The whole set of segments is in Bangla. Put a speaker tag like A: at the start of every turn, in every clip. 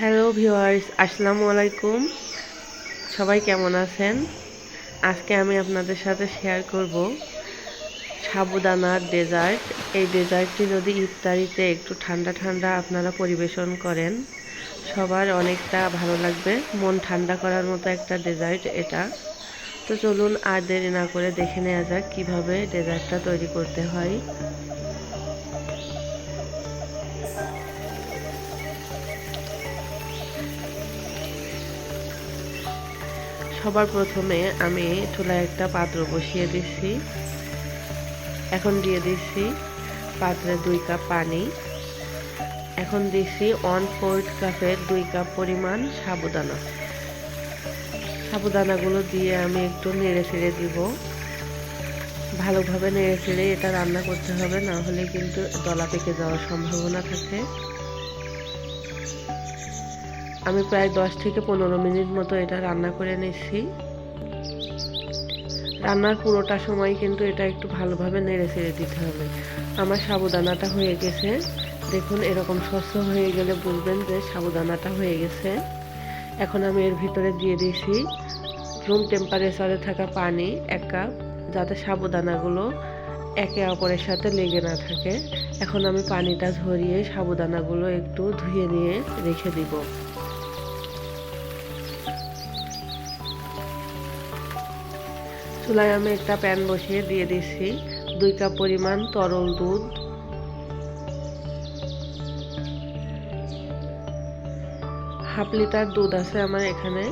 A: হ্যালো ভিউয়ার্স, আসসালামু আলাইকুম। সবাই কেমন আছেন? আজকে আমি আপনাদের সাথে শেয়ার করব সাবুদানার ডেজার্ট। এই ডেজার্টটি যদি ইফতারিতে একটু ঠান্ডা ঠান্ডা আপনারা পরিবেশন করেন, সবার অনেকটা ভালো লাগবে। মন ঠান্ডা করার মতো একটা ডেজার্ট এটা। তো চলুন আর দেরি না করে দেখে নেওয়া যাক কীভাবে ডেজার্টটা তৈরি করতে হয়। সবার প্রথমে আমি চুলায় একটা পাত্র বসিয়ে দিচ্ছি। এখন দিয়ে দিচ্ছি পাত্রে দুই কাপ পানি। এখন দিচ্ছি ওয়ান ফোর্থ কাপের দুই কাপ পরিমাণ সাবুদানা। সাবুদানাগুলো দিয়ে আমি একটু নেড়ে ছেড়ে দিব। ভালোভাবে নেড়ে ছেড়ে এটা রান্না করতে হবে, না হলে কিন্তু দলা পেকে যাওয়ার সম্ভাবনা থাকে। আমি প্রায় দশ থেকে পনেরো মিনিট মতো এটা রান্না করে নিচ্ছি রান্নার পুরোটা সময় কিন্তু এটা একটু ভালোভাবে নেড়ে ছেড়ে দিতে হবে। আমার সাবুদানাটা হয়ে গেছে। দেখুন, এরকম স্বচ্ছ হয়ে গেলে বুঝবেন যে সাবুদানাটা হয়ে গেছে। এখন আমি এর ভিতরে দিয়ে দিয়েছি রুম টেম্পারেচারে থাকা পানি এক কাপ যাতে সাবুদানাগুলো একে অপরের সাথে লেগে না থাকে। এখন আমি পানিটা ঝরিয়ে সাবুদানাগুলো একটু ধুয়ে নিয়ে রেখে দিব। চুলায় আমি একটা প্যান বসিয়ে দিয়ে দিচ্ছি দুই কাপ পরিমাণ তরল দুধ। হাফ লিটার দুধ আছে আমার এখানে।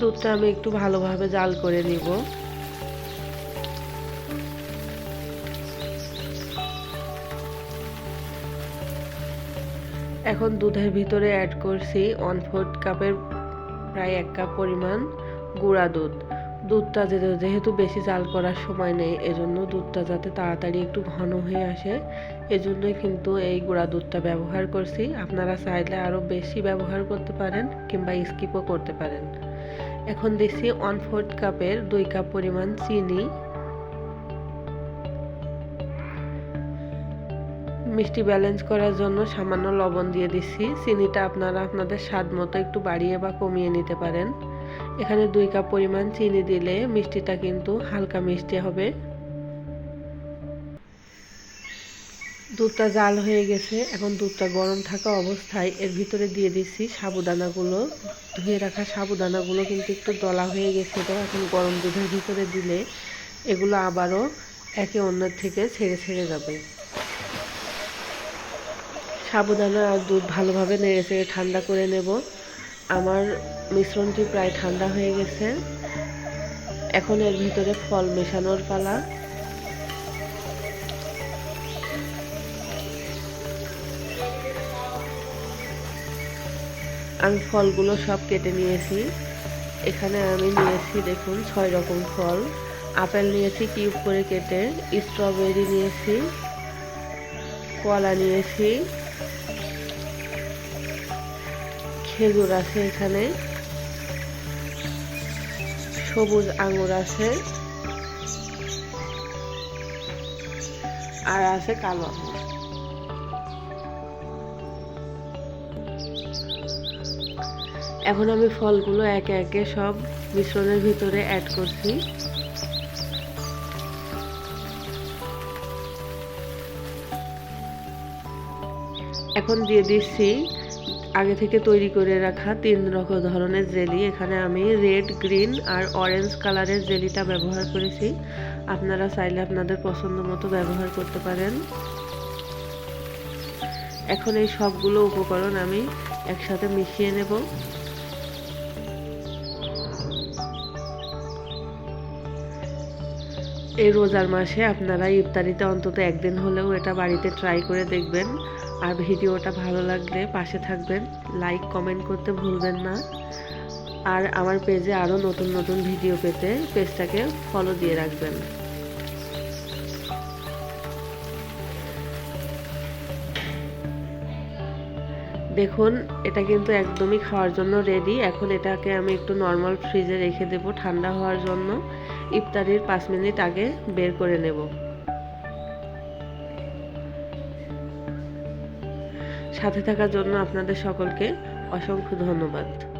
A: দুধটা আমি একটু ভালোভাবে জাল করে নিব। এখন দুধের ভিতরে অ্যাড করছি ওয়ান ফোর্থ কাপের প্রায় এক কাপ পরিমাণ গুঁড়া দুধ। দুধটা যেহেতু বেশি জাল করার সময় নেই, এজন্য দুধটা যাতে তাড়াতাড়ি একটু ঘন হয়ে আসে, এজন্যই কিন্তু এই গুঁড়া দুধটা ব্যবহার করছি। আপনারা চাইলে আরও বেশি ব্যবহার করতে পারেন কিংবা স্কিপও করতে পারেন। এখন দিচ্ছি ওয়ান ফোর্থ কাপের দুই কাপ পরিমাণ চিনি। মিষ্টি ব্যালেন্স করার জন্য সামান্য লবণ দিয়ে দিচ্ছি। চিনিটা আপনারা আপনাদের স্বাদ মতো একটু বাড়িয়ে বা কমিয়ে নিতে পারেন। এখানে দুই কাপ পরিমাণ চিনি দিলে মিষ্টিটা কিন্তু হালকা মিষ্টি হবে। দুধটা জাল হয়ে গেছে। এখন দুধটা গরম থাকা অবস্থায় এর ভিতরে দিয়ে দিচ্ছি সাবুদানাগুলো। ধুয়ে রাখা সাবুদানাগুলো কিন্তু একটু দলা হয়ে গেছে তো। এখন গরম দুধের ভিতরে দিলে এগুলো আবারও একে অন্যের থেকে ছেড়ে ছেড়ে যাবে। সাবুদানা আর দুধ ভালোভাবে নেড়ে চেড়ে ঠান্ডা করে নেব। আমার মিশ্রণটি প্রায় ঠান্ডা হয়ে গেছে। এখন এর ভিতরে ফল মেশানোর পালা। আমি ফলগুলো সব কেটে নিয়েছি। এখানে আমি নিয়েছি দেখুন ছয় রকম ফল। আপেল নিয়েছি কিউব করে কেটে, স্ট্রবেরি নিয়েছি, কলা নিয়েছি খেজুর আছে এখানে। সবুজ আঙুর আছে। আর আছে কালো আঙুর এখন আমি ফলগুলো একে একে সব মিশ্রণের ভিতরে অ্যাড করছি। এখন দিয়ে দিচ্ছি আগে থেকে তৈরি করে রাখা তিন রকম ধরনের জেলি। এখানে আমি রেড, গ্রিন আর অরেঞ্জ কালারের জেলিটা ব্যবহার করেছি। আপনারা চাইলে আপনাদের পছন্দ মতো ব্যবহার করতে পারেন। এখন এই সবগুলো উপকরণ আমি একসাথে মিশিয়ে নেব। এই রোজার মাসে আপনারা ইফতারিতে অন্তত একদিন হলেও এটা বাড়িতে ট্রাই করে দেখবেন। আর ভিডিওটা ভালো লাগলে পাশে থাকবেন লাইক কমেন্ট করতে ভুলবেন না। আর আমার পেজে আরও নতুন নতুন ভিডিও পেতে পেজটাকে ফলো দিয়ে রাখবেন। দেখুন, এটা কিন্তু একদমই খাওয়ার জন্য রেডি এখন এটাকে আমি একটু নর্মাল ফ্রিজে রেখে দেব ঠান্ডা হওয়ার জন্য। ইফতারির পাঁচ মিনিট আগে বের করে নেব। সাথে থাকার জন্য আপনাদের সকলকে অসংখ্য ধন্যবাদ।